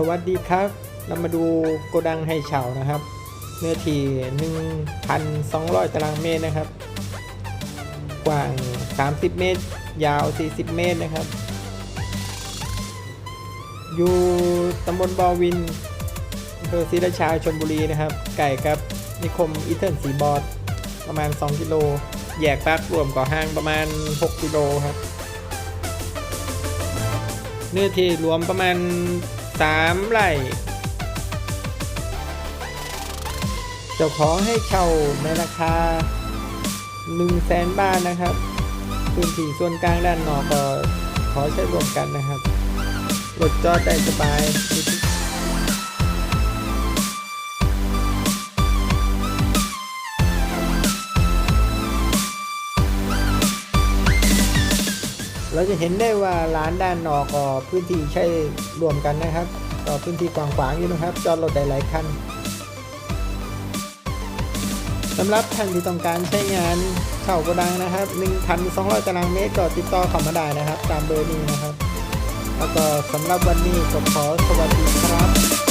สวัสดีครับ เรามาดูโกดังให้เช่านะครับ เนื้อที่1,200 ตารางเมตรนะครับ กว้าง 30 เมตร ยาว 40 เมตรนะครับ อยู่ตำบลบอวินอำเภอศรีราชาชลบุรีนะครับ ไก่กับ นิคมอีเทิร์นสีบอดประมาณ 2 กิโล แยกปลักรวมก่อห้างประมาณ 6 กิโลครับ เนื้อที่รวมประมาณ 3ไร่จะขอให้เช่าในราคา1 0 0 0 0แสนบาทนะครับพื้นที่ส่วนกลางด้านนอกก็ขอใช้รวมกันนะครับรถจอดได้สบาย เราจะเห็นได้ว่าร้านด้านนอกก็พื้นที่ใช้รวมกันนะครับก็พื้นที่กว้างๆอยู่นะครับ จอดรถได้หลายคันสำหรับท่านที่ต้องการใช้งานเช่าโกดังนะครับ 1,200 ตารางเมตรก็ติดต่อเข้ามาได้นะครับ ตามเบอร์นี้นะครับ แล้วก็สำหรับวันนี้ก็ขอสวัสดีครับ